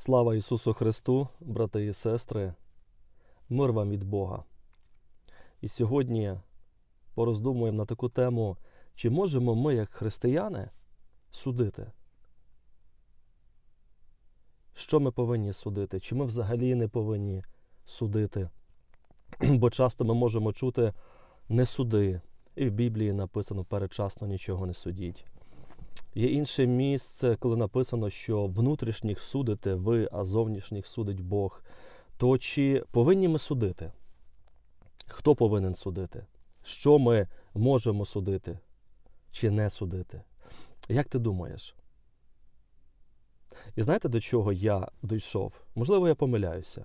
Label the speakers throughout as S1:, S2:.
S1: Слава Ісусу Христу, брати і сестри, мир вам від Бога. І сьогодні пороздумуємо на таку тему, чи можемо ми, як християни, судити? Що ми повинні судити? Чи ми взагалі не повинні судити? Бо часто ми можемо чути не суди. І в Біблії написано передчасно нічого не судіть. Є інше місце, коли написано, що внутрішніх судите ви, а зовнішніх судить Бог. То чи повинні ми судити? Хто повинен судити? Що ми можемо судити чи не судити? Як ти думаєш? І знаєте, до чого я дійшов? Можливо, я помиляюся.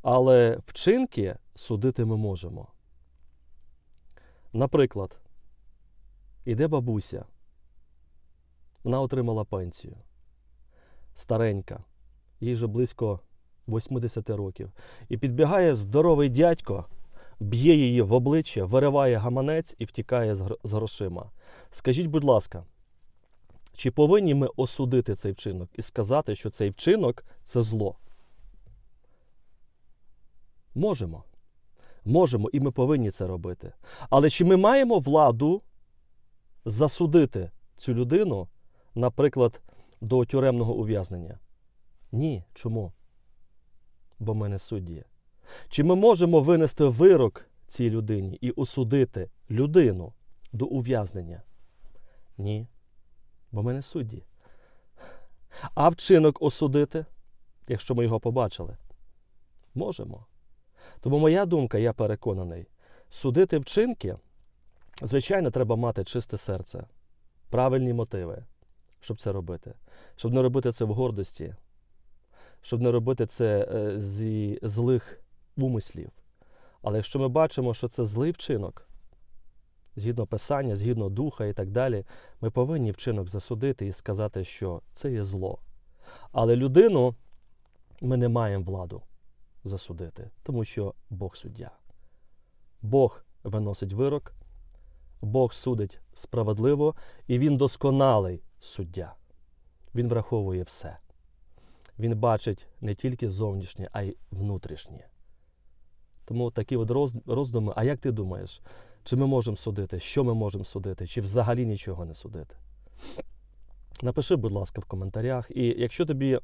S1: Але вчинки судити ми можемо. Наприклад, іде бабуся. Вона отримала пенсію. Старенька, їй вже близько 80 років. І підбігає здоровий дядько, б'є її в обличчя, вириває гаманець і втікає з грошима. Скажіть, будь ласка, чи повинні ми осудити цей вчинок і сказати, що цей вчинок це зло? Можемо. Можемо, і ми повинні це робити. Але чи ми маємо владу засудити цю людину, наприклад, до тюремного ув'язнення? Ні. Чому? Бо ми не судді. Чи ми можемо винести вирок цій людині і осудити людину до ув'язнення? Ні. Бо ми не судді. А вчинок осудити, якщо ми його побачили? Можемо. Тому моя думка, я переконаний, судити вчинки, звичайно, треба мати чисте серце, правильні мотиви, щоб це робити. Щоб не робити це в гордості, щоб не робити це е, зі злих умислів. Але якщо ми бачимо, що це злий вчинок, згідно писання, згідно духа і так далі, ми повинні вчинок засудити і сказати, що це є зло. Але людину ми не маємо владу засудити, тому що Бог суддя. Бог виносить вирок, Бог судить справедливо, і Він досконалий суддя. Він враховує все. Він бачить не тільки зовнішнє, а й внутрішнє. Тому такі от роздуми, а як ти думаєш, чи ми можемо судити, що ми можемо судити, чи взагалі нічого не судити? Напиши, будь ласка, в коментарях. І якщо тобі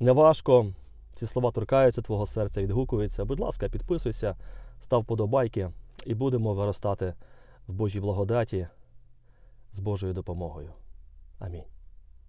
S1: не важко, ці слова торкаються твого серця, відгукуються, будь ласка, підписуйся, став подобайки і будемо виростати в Божій благодаті з Божою допомогою. 아멘.